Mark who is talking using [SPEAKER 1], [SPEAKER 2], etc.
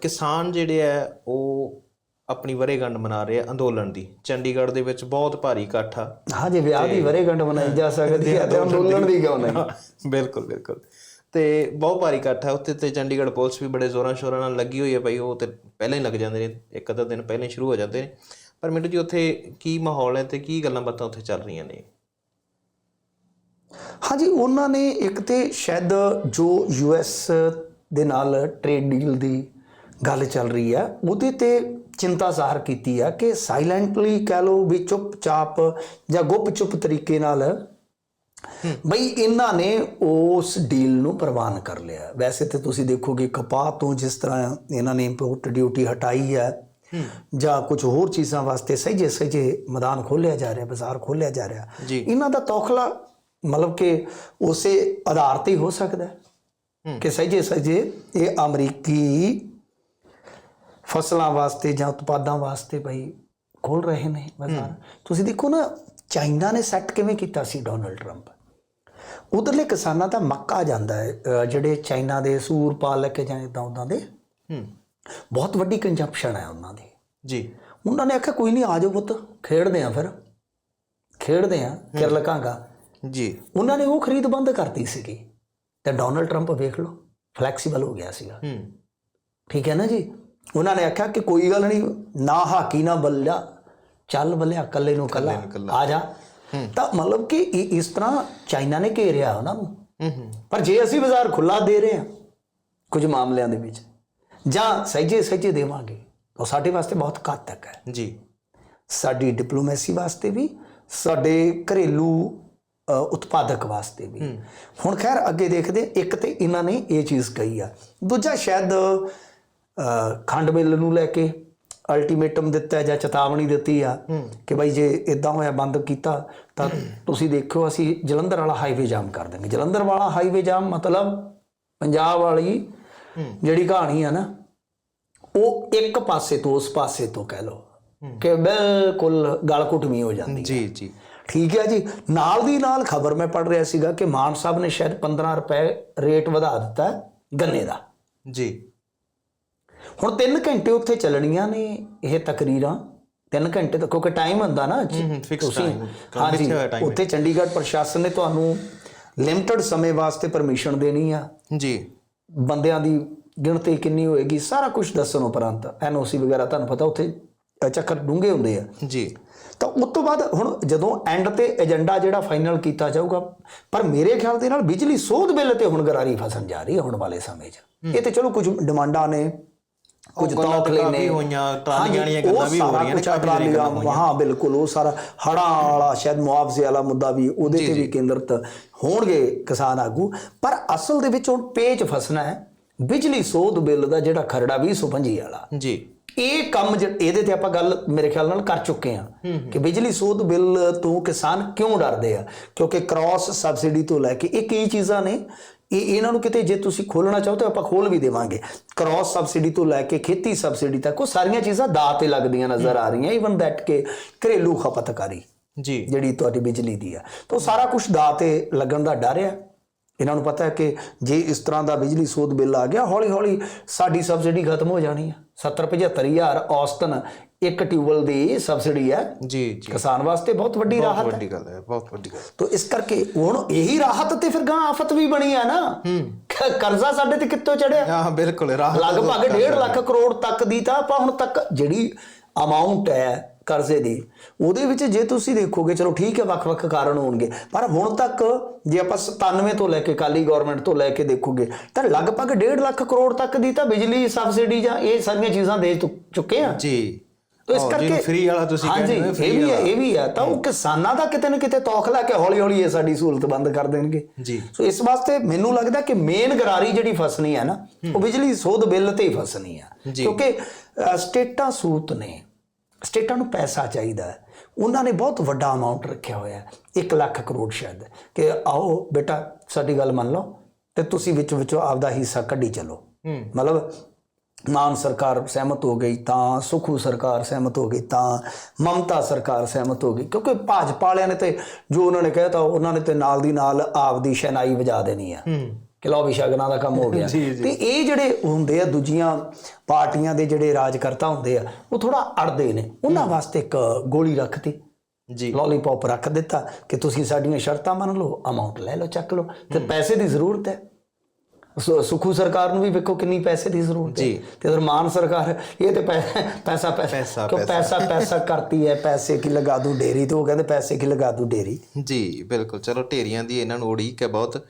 [SPEAKER 1] ਕਿਸਾਨ ਜਿਹੜੇ ਆ ਉਹ ਆਪਣੀ ਵਰੇਗੰਢ ਮਨਾ ਰਹੇ ਆ ਅੰਦੋਲਨ ਦੀ। ਚੰਡੀਗੜ੍ਹ ਦੇ ਵਿੱਚ ਬਹੁਤ ਭਾਰੀ ਇਕੱਠ ਆ।
[SPEAKER 2] ਹਾਂ ਜੇ ਵਿਆਹ ਦੀ ਵਰੇਗੰਢ ਮਨਾਈ ਜਾ ਸਕਦੀ ਹੈ ਤੇ ਅੰਦੋਲਨ ਦੀ ਕਿਉਂ ਨਹੀਂ?
[SPEAKER 1] ਬਿਲਕੁਲ ਬਿਲਕੁਲ। ਤੇ ਬਹੁਤ ਭਾਰੀ ਇਕੱਠ ਹੈ ਉੱਥੇ ਤੇ ਚੰਡੀਗੜ੍ਹ ਪੁਲਿਸ ਵੀ ਬੜੇ ਜ਼ੋਰਾਂ ਸ਼ੋਰਾਂ ਨਾਲ ਲੱਗੀ ਹੋਈ ਹੈ ਭਾਈ ਉਹ ਤੇ ਪਹਿਲਾਂ ਹੀ ਲੱਗ ਜਾਂਦੇ ਨੇ ਇੱਕ ਅੱਧਾ ਦਿਨ ਪਹਿਲਾਂ ਹੀ ਸ਼ੁਰੂ ਹੋ ਜਾਂਦੇ ਨੇ। ਪਰ ਮਿੰਟੂ ਜੀ ਉੱਥੇ ਕੀ ਮਾਹੌਲ ਹੈ ਤੇ ਕੀ ਗੱਲਾਂ ਬਾਤਾਂ ਉੱਥੇ ਚੱਲ ਰਹੀਆਂ ਨੇ?
[SPEAKER 2] ਹਾਂਜੀ ਉਹਨਾਂ ਨੇ ਇੱਕ ਤੇ ਸ਼ਾਇਦ ਜੋ ਯੂਐਸ ਦੇ ਨਾਲ ਟ੍ਰੇਡ ਡੀਲ ਦੀ ਗੱਲ ਚੱਲ ਰਹੀ ਹੈ ਉਹਦੇ ਤੇ ਚਿੰਤਾ ਜ਼ਾਹਰ ਕੀਤੀ ਹੈ ਕਿ ਸਾਇਲੈਂਟਲੀ ਕਹਿ ਲਓ ਵੀ ਚੁੱਪਚਾਪ ਜਾਂ ਗੁੱਪ-ਚੁੱਪ ਤਰੀਕੇ ਨਾਲ ਬਈ ਇਹਨਾਂ ਨੇ ਉਸ ਡੀਲ ਨੂੰ ਪ੍ਰਵਾਨ ਕਰ ਲਿਆ। ਵੈਸੇ ਤੇ ਤੁਸੀਂ ਦੇਖੋਗੇ ਕਪਾਹ ਤੋਂ ਜਿਸ ਤਰ੍ਹਾਂ ਇਹਨਾਂ ਨੇ ਇੰਪੋਰਟ ਡਿਊਟੀ ਹਟਾਈ ਹੈ ਜਾਂ ਕੁਝ ਹੋਰ ਚੀਜ਼ਾਂ ਵਾਸਤੇ ਸਹਿਜੇ ਸਹਿਜੇ ਮੈਦਾਨ ਖੋਲਿਆ ਜਾ ਰਿਹਾ ਬਾਜ਼ਾਰ ਖੋਲਿਆ ਜਾ ਰਿਹਾ। ਇਹਨਾਂ ਦਾ ਤੌਖਲਾ ਮਤਲਬ ਕਿ ਉਸੇ ਆਧਾਰ ਤੇ ਹੀ ਹੋ ਸਕਦਾ ਹੈ। ਕਿ ਸਹਿਜੇ ਸਹਿਜੇ ਇਹ ਅਮਰੀਕੀ ਫਸਲਾਂ ਵਾਸਤੇ ਜਾਂ ਉਤਪਾਦਾਂ ਵਾਸਤੇ ਭਾਈ ਖੋਲ ਰਹੇ ਨੇ ਬਾਜ਼ਾਰ ਤੁਸੀਂ ਦੇਖੋ ਨਾ ਚਾਈਨਾ ਨੇ ਸੈੱਟ ਕਿਵੇਂ ਕੀਤਾ ਸੀ ਡੋਨਲਡ ਟਰੰਪ? ਉਧਰਲੇ ਕਿਸਾਨਾਂ ਦਾ ਮੱਕਾ ਜਾਂਦਾ ਹੈ ਜਿਹੜੇ ਚਾਈਨਾ ਦੇ ਸੂਰ ਪਾਲਕ ਜਾਂ ਇਦਾਂ ਉਦਾਂ ਦੇ।
[SPEAKER 1] ਹੂੰ।
[SPEAKER 2] ਬਹੁਤ ਵੱਡੀ ਕੰਜੰਪਸ਼ਨ ਹੈ ਉਹਨਾਂ ਦੀ।
[SPEAKER 1] ਜੀ।
[SPEAKER 2] ਉਹਨਾਂ ਨੇ ਆਖਿਆ ਕੋਈ ਨਹੀਂ ਆ ਜਾਓ ਪੁੱਤ ਖੇਡਦੇ ਆ ਫਿਰ। ਖੇਡਦੇ ਆ ਕਿਰਲਕਾਂਗਾ
[SPEAKER 1] ਜੀ।
[SPEAKER 2] ਉਹਨਾਂ ਨੇ ਉਹ ਖਰੀਦ ਬੰਦ ਕਰਤੀ ਸੀਗੀ। ਤੇ ਡੋਨਲਡ ਟਰੰਪ ਵੇਖ ਲਓ ਫਲੈਕਸੀਬਲ ਹੋ ਗਿਆ ਸੀਗਾ।
[SPEAKER 1] ਹੂੰ।
[SPEAKER 2] ਠੀਕ ਹੈ ਨਾ ਜੀ? ਉਹਨਾਂ ਨੇ ਆਖਿਆ ਕਿ ਕੋਈ ਗੱਲ ਨਹੀਂ ਨਾ ਹਾਕੀ ਨਾ ਬੱਲਿਆ ਚੱਲ ਬੱਲਿਆ ਇਕੱਲੇ ਨੂੰ ਕੱਲਾ ਆ ਜਾ। ਤਾਂ ਮਤਲਬ ਕਿ ਇਸ ਤਰ੍ਹਾਂ ਚਾਈਨਾ ਨੇ ਘੇਰਿਆ ਉਹਨਾਂ ਨੂੰ।
[SPEAKER 1] ਹੂੰ ਹੂੰ।
[SPEAKER 2] ਪਰ ਜੇ ਅਸੀਂ ਬਾਜ਼ਾਰ ਖੁੱਲਾ ਦੇ ਰਹੇ ਹਾਂ ਕੁਝ ਮਾਮਲਿਆਂ ਦੇ ਵਿੱਚ ਜਾਂ ਸਹਿਜੇ ਸਹਿਜੇ ਦੇਵਾਂਗੇ ਤਾਂ ਸਾਡੇ ਵਾਸਤੇ ਬਹੁਤ ਘਾਤਕ ਹੈ।
[SPEAKER 1] ਜੀ।
[SPEAKER 2] ਸਾਡੀ ਡਿਪਲੋਮੈਸੀ ਵਾਸਤੇ ਵੀ ਸਾਡੇ ਘਰੇਲੂ ਉਤਪਾਦਕ ਵਾਸਤੇ ਵੀ। ਹੁਣ ਖੈਰ ਅੱਗੇ ਦੇਖਦੇ। ਇੱਕ ਤੇ ਇਹਨਾਂ ਨੇ ਇਹ ਚੀਜ਼ ਕਹੀ ਆ। ਦੂਜਾ ਸ਼ਾਇਦ ਖੰਡ ਮਿੱਲ ਨੂੰ ਲੈ ਕੇ ਅਲਟੀਮੇਟਮ ਦਿੱਤਾ ਜਾਂ ਚੇਤਾਵਨੀ ਦਿੱਤੀ ਆ ਕਿ ਭਾਈ ਜੇ ਇਦਾਂ ਹੋਇਆ ਬੰਦ ਕੀਤਾ ਤਾਂ ਤੁਸੀਂ ਦੇਖਿਓ ਅਸੀਂ ਜਲੰਧਰ ਵਾਲਾ ਹਾਈਵੇ ਜਾਮ ਕਰ ਦਾਂਗੇ ਜਲੰਧਰ ਵਾਲਾ ਹਾਈਵੇ ਜਾਮ ਮਤਲਬ ਪੰਜਾਬ ਵਾਲੀ ਜਿਹੜੀ ਕਹਾਣੀ ਆ ਨਾ ਉਹ ਇੱਕ ਪਾਸੇ ਤੋਂ ਉਸ ਪਾਸੇ ਤੋਂ ਕਹਿ ਲਓ ਕਿ ਬਿਲਕੁਲ ਗਲ ਘੁੱਟਵੀਂ ਹੋ ਜਾਂਦੀ ਹੈ
[SPEAKER 1] ਜੀ ਜੀ।
[SPEAKER 2] ਠੀਕ ਹੈ ਜੀ। ਨਾਲ ਦੀ ਨਾਲ ਖਬਰ ਮੈਂ ਪੜ ਰਿਹਾ ਸੀਗਾ ਕਿ ਮਾਨ ਸਾਹਿਬ ਨੇ ਸ਼ਾਇਦ 15 ਰੁਪਏ ਰੇਟ ਵਧਾ ਦਿੱਤਾ ਗੰਨੇ ਦਾ।
[SPEAKER 1] ਜੀ।
[SPEAKER 2] ਹੁਣ 3 ਘੰਟੇ ਉੱਥੇ ਚੱਲਣੀਆਂ ਨੇ ਇਹ ਤਕਰੀਰਾਂ। 3 ਘੰਟੇ ਤੱਕ ਕਿਉਂਕਿ ਟਾਈਮ ਹੁੰਦਾ ਨਾ
[SPEAKER 1] time,
[SPEAKER 2] ਹਾਂਜੀ। ਉੱਥੇ ਚੰਡੀਗੜ੍ਹ ਪ੍ਰਸ਼ਾਸਨ ਨੇ ਤੁਹਾਨੂੰ ਲਿਮਟਿਡ ਸਮੇਂ ਵਾਸਤੇ ਪਰਮਿਸ਼ਨ ਦੇਣੀ ਆ।
[SPEAKER 1] ਜੀ।
[SPEAKER 2] ਬੰਦਿਆਂ ਦੀ ਗਿਣਤੀ ਕਿੰਨੀ ਹੋਏਗੀ ਸਾਰਾ ਕੁਝ ਦੱਸਣ ਉਪਰੰਤ। ਐਨਓਸੀ ਵਗੈਰਾ ਤੁਹਾਨੂੰ ਪਤਾ ਉੱਥੇ ਚੱਕਰ ਡੂੰਘੇ ਹੁੰਦੇ ਆ।
[SPEAKER 1] ਜੀ।
[SPEAKER 2] ਤਾਂ ਉਸ ਤੋਂ ਬਾਅਦ ਹੁਣ ਜਦੋਂ ਐਂਡ ਤੇ ਏਜੰਡਾ ਜਿਹੜਾ ਫਾਈਨਲ ਕੀਤਾ ਜਾਊਗਾ ਪਰ ਮੇਰੇ ਖਿਆਲ ਦੇ ਨਾਲ ਬਿਜਲੀ ਸੋਧ ਬਿੱਲ ਤੇ ਹੁਣ ਗਰਾਰੀ ਫਸਣ ਜਾ ਰਹੀ ਹੈ ਹੁਣ ਵਾਲੇ ਸਮੇਂ 'ਚ। ਇਹ ਤੇ ਚਲੋ ਕੁਝ ਡਿਮਾਂਡਾਂ ਨੇ। ਕੁਝ
[SPEAKER 1] ਉਹ ਗੱਲਾਂ
[SPEAKER 2] ਤੌਖਲੇ
[SPEAKER 1] ਤਾਂ
[SPEAKER 2] ਨੇ।
[SPEAKER 1] ਕਾਫੀ ਹੋਈਆਂ, ਟਰਾਲੀਆਂ ਵਾਲੀਆਂ ਗੱਲਾਂ ਵੀ ਹੋ ਰਹੀਆਂ ਨੇ, ਕਾਫੀ ਗੱਲਾਂ
[SPEAKER 2] ਹਾਂ ਬਿਲਕੁਲ ਉਹ ਸਾਰਾ ਹੜਾਂ ਵਾਲਾ ਸ਼ਾਇਦ ਮੁਆਵਜ਼ੇ ਵਾਲਾ ਮੁੱਦਾ ਵੀ ਉਹਦੇ ਤੇ ਵੀ ਕੇਂਦਰਿਤ ਹੋਣਗੇ ਕਿਸਾਨ ਆਗੂ। ਪਰ ਅਸਲ ਦੇ ਵਿੱਚ ਹੁਣ ਪੇਚ ਫਸਣਾ ਹੈ ਬਿਜਲੀ ਸੋਧ ਬਿੱਲ ਦਾ ਜਿਹੜਾ ਖਰੜਾ 2025 ਵਾਲਾ।
[SPEAKER 1] ਜੀ।
[SPEAKER 2] ਇਹ ਕੰਮ ਇਹਦੇ ਤੇ ਆਪਾਂ ਗੱਲ ਮੇਰੇ ਖਿਆਲ ਨਾਲ ਕਰ ਚੁੱਕੇ ਹਾਂ ਕਿ ਬਿਜਲੀ ਸੋਧ ਬਿੱਲ ਤੋਂ ਕਿਸਾਨ ਕਿਉਂ ਡਰਦੇ ਆ? ਕਿਉਂਕਿ ਕ੍ਰਾਸ ਸਬਸਿਡੀ ਤੋਂ ਲੈ ਕੇ ਇਹ ਕਈ ਚੀਜ਼ਾਂ ਨੇ ਇਹ ਇਹਨਾਂ ਨੂੰ ਕਿਤੇ ਜੇ ਤੁਸੀਂ ਖੋਲਣਾ ਚਾਹੋ ਤਾਂ ਆਪਾਂ ਖੋਲ ਵੀ ਦੇਵਾਂਗੇ। ਕ੍ਰਾਸ ਸਬਸਿਡੀ ਤੋਂ ਲੈ ਕੇ ਖੇਤੀ ਸਬਸਿਡੀ ਤੱਕ ਉਹ ਸਾਰੀਆਂ ਚੀਜ਼ਾਂ ਦਾਅ ਤੇ ਲੱਗਦੀਆਂ ਨਜ਼ਰ ਆ ਰਹੀਆਂ ਇਵਨ ਦੈਟ ਕਿ ਘਰੇਲੂ ਖਪਤਕਾਰੀ
[SPEAKER 1] ਜੀ।
[SPEAKER 2] ਜਿਹੜੀ ਤੁਹਾਡੀ ਬਿਜਲੀ ਦੀ ਆ। ਤਾਂ ਸਾਰਾ ਕੁਝ ਦਾਅ ਤੇ ਲੱਗਣ ਦਾ ਡਰ ਆ। ਇਹਨਾਂ ਨੂੰ ਪਤਾ ਹੈ ਕਿ ਜੇ ਇਸ ਤਰ੍ਹਾਂ ਦਾ ਬਿਜਲੀ ਸੋਧ ਬਿੱਲ ਆ ਗਿਆ ਹੌਲੀ ਹੌਲੀ ਸਾਡੀ ਸਬਸਿਡੀ ਖਤਮ ਹੋ ਜਾਣੀ ਆ। 70 75000 ਔਸਤਨ ਇੱਕ ਟਿਊਬਲ ਦੀ ਸਬਸਿਡੀ ਹੈ।
[SPEAKER 1] ਜੀ ਜੀ।
[SPEAKER 2] ਕਿਸਾਨ ਵਾਸਤੇ ਬਹੁਤ ਵੱਡੀ
[SPEAKER 1] ਬਹੁਤ
[SPEAKER 2] ਰਾਹਤ ਹੈ।
[SPEAKER 1] ਵੱਡੀ ਗੱਲ ਹੈ ਬਹੁਤ ਵੱਡੀ ਗੱਲ
[SPEAKER 2] ਤੋ ਇਸ ਕਰਕੇ ਹੁਣ ਇਹੀ ਰਾਹਤ ਤੇ ਫਿਰ ਗਾਂ ਆਫਤ ਵੀ ਬਣੀ ਆ ਨਾ। ਕ- ਕਰਜ਼ਾ ਸਾਡੇ ਤੇ ਕਿੱਥੋਂ ਚੜਿਆ?
[SPEAKER 1] ਹਾਂ ਬਿਲਕੁਲ ਰਾਹਤ
[SPEAKER 2] ਲਗਭਗ 1.5 ਲੱਖ ਕਰੋੜ ਤੱਕ ਦੀ ਤਾਂ ਆਪਾਂ ਹੁਣ ਤੱਕ ਜਿਹੜੀ ਅਮਾਉਂਟ ਹੈ ਕਰਜ਼ੇ ਦੀ ਉਹਦੇ ਵਿੱਚ ਜੇ ਤੁਸੀਂ ਦੇਖੋਗੇ ਚਲੋ ਠੀਕ ਹੈ ਵੱਖ-ਵੱਖ ਕਾਰਨ ਹੋਣਗੇ ਪਰ ਹੁਣ ਤੱਕ ਜੇ ਆਪਾਂ 97 ਤੋਂ ਲੈ ਕੇ ਕਾਲੀ ਗਵਰਨਮੈਂਟ ਤੋਂ ਲੈ ਕੇ ਦੇਖੋਗੇ ਤਾਂ ਲਗਭਗ 1.5 ਲੱਖ ਕਰੋੜ ਤੱਕ ਦੀ ਤਾਂ ਬਿਜਲੀ ਸਬਸਿਡੀ ਜਾਂ ਇਹ ਸਾਰੀਆਂ ਚੀਜ਼ਾਂ ਦੇ ਚੁੱਕੇ ਆ।
[SPEAKER 1] ਜੀ।
[SPEAKER 2] ਤੋ ਇਸ ਕਰਕੇ
[SPEAKER 1] free ਵਾਲਾ ਤੁਸੀਂ ਕਹਿੰਦੇ ਹੋ,
[SPEAKER 2] ਇਹ ਵੀ ਹੈ। ਇਹ ਵੀ ਹੈ। ਤਾਂ ਉਹ ਕਿਸਾਨਾਂ ਦਾ ਕਿਤੇ ਨਾ ਕਿਤੇ ਤੌਖ ਲੈ ਕੇ ਹੌਲੀ ਹੌਲੀ ਇਹ ਸਾਡੀ ਸਹੂਲਤ ਬੰਦ ਕਰ ਦੇਣਗੇ।
[SPEAKER 1] ਜੀ।
[SPEAKER 2] ਸੋ ਇਸ ਵਾਸਤੇ ਮੈਨੂੰ ਲੱਗਦਾ ਕਿ ਮੇਨ ਗਰਾਰੀ ਜਿਹੜੀ ਫਸਣੀ ਹੈ ਨਾ ਉਹ ਬਿਜਲੀ ਸੋਧ ਬਿੱਲ ਤੇ ਹੀ ਫਸਣੀ ਆ।
[SPEAKER 1] ਜੀ।
[SPEAKER 2] ਕਿਉਂਕਿ ਸਟੇਟਾਂ ਸੂਤ ਨੇ। ਸਟੇਟਾਂ ਨੂੰ ਪੈਸਾ ਚਾਹੀਦਾ ਹੈ। ਉਹਨਾਂ ਨੇ ਬਹੁਤ ਵੱਡਾ ਅਮਾਉਂਟ ਰੱਖਿਆ ਹੋਇਆ ਹੈ। 1 ਲੱਖ ਕਰੋੜ ਸ਼ਾਇਦ। ਕਿ ਆਓ ਬੇਟਾ ਸਾਡੀ ਗੱਲ ਮੰਨ ਲਓ ਤੇ ਤੁਸੀਂ ਵਿੱਚ ਵਿੱਚੋਂ ਆਪਦਾ ਹਿੱਸਾ ਕੱਢੀ ਚੱਲੋ। ਮਤਲਬ ਮਾਨ ਸਰਕਾਰ ਸਹਿਮਤ ਹੋ ਗਈ ਤਾਂ ਸੁਖੂ ਸਰਕਾਰ ਸਹਿਮਤ ਹੋ ਗਈ ਤਾਂ ਮਮਤਾ ਸਰਕਾਰ ਸਹਿਮਤ ਹੋ ਗਈ। ਕਿਉਂਕਿ ਭਾਜਪਾ ਵਾਲਿਆਂ ਨੇ ਤੇ ਜੋ ਉਹਨਾਂ ਨੇ ਕਹਿਤਾ ਉਹਨਾਂ ਨੇ ਤੇ ਨਾਲ ਦੀ ਨਾਲ ਆਪਦੀ ਸ਼ਹਿਨਾਈ ਵਜਾ ਦੇਣੀ ਆ
[SPEAKER 1] ਹੂੰ।
[SPEAKER 2] ਕਿ ਲਓ ਵੀ ਸ਼ਗਨਾਂ ਦਾ ਕੰਮ ਹੋ ਗਿਆ। ਤੇ ਇਹ ਜਿਹੜੇ ਹੁੰਦੇ ਆ ਦੂਜੀਆਂ ਪਾਰਟੀਆਂ ਦੇ ਜਿਹੜੇ ਰਾਜਕਰਤਾ ਹੁੰਦੇ ਆ ਉਹ ਥੋੜਾ ਅੜਦੇ ਨੇ। ਉਹਨਾਂ ਵਾਸਤੇ ਇੱਕ ਗੋਲੀ ਰੱਖਤੀ
[SPEAKER 1] ਜੀ।
[SPEAKER 2] ਲੋਲੀਪੌਪ ਰੱਖ ਦਿੱਤਾ ਕਿ ਤੁਸੀਂ ਸਾਡੀਆਂ ਸ਼ਰਤਾਂ ਮੰਨ ਲਓ ਅਮਾਉਂਟ ਲੈ ਲਓ ਚੱਕ ਲਓ। ਤੇ ਪੈਸੇ ਦੀ ਜ਼ਰੂਰਤ ਹੈ। ਸੁਖੂ ਸਰਕਾਰ ਨੂੰ ਵੀ ਵੇਖੋ ਕਿੰਨੀ ਪੈਸੇ ਦੀ ਜ਼ਰੂਰਤ ਹੈ। ਤੇ ਉਧਰ ਮਾਨ ਸਰਕਾਰ ਇਹ ਤੇ ਪੈਸਾ
[SPEAKER 1] ਪੈਸਾ,
[SPEAKER 2] ਪੈਸਾ ਕਿਉਂ ਪੈਸਾ ਪੈਸਾ ਕਰਤੀ ਹੈ ਪੈਸੇ ਕੀ ਲਗਾ ਦੂੰ ਡੇਰੀ ਤੇ ਉਹ ਕਹਿੰਦੇ ਪੈਸੇ ਕੀ ਲਗਾ ਦੂੰ ਡੇਰੀ।
[SPEAKER 1] ਜੀ ਬਿਲਕੁਲ। ਚਲੋ ਢੇਰੀਆਂ ਦੀ ਇਹਨਾਂ ਨੂੰ ਉਡੀਕ ਹੈ ਬਹੁਤ।